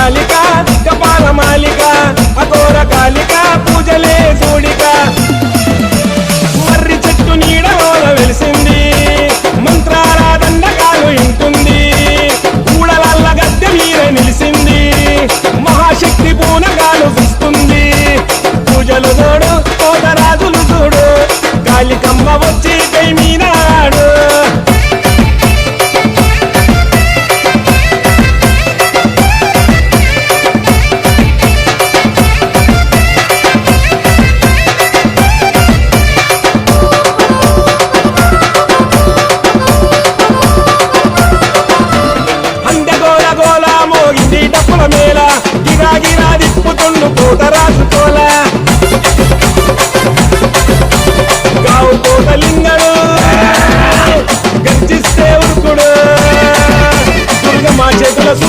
మాలిక కపాల మాలిక అఘోర కాలిక పూజలే సూడిక మర్రి చెట్టు నీడలోన వెలిసింది మంత్రాల దండకాలు ఇంటుంది కూడలల్ల గద్దె మీద నిలిసింది మహాశక్తి పూనగాలు ఇస్తుంది పూజలు చూడు అందె మేళ గిరా గిరా తిప్పుతుండు కోటరా